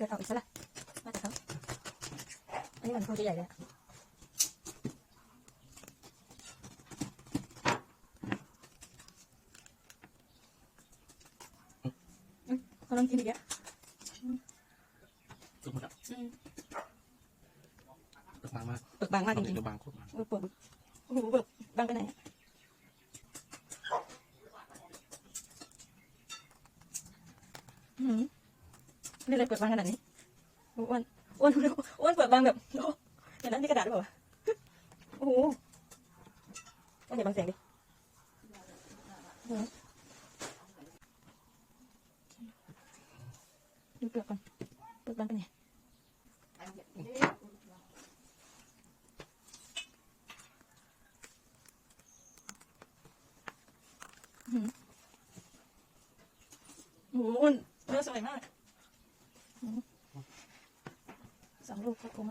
어, 있어라. 맞아. 아니면 소리 해야 돼. 응, 그런 길이야. 응. 조금만. 응. bằng mực bằng mực bằng bằng mực bằng mực bằng cái này ừ. นี่เลือกบางมากเปิดบางขนาดนี้อ้วนอ้วนอ้วนเปลือกบางแบบโอ้เห็นแล้วนี่กระดาษหรือเปล่าวะโอ้โหอ้วนอย่าบังเสียงดิดูเปลือกก่อนเปลือกบางเป็นไงโอ้โหอ้วนเนื้อสวยมาก สองลูกก็คุ้ม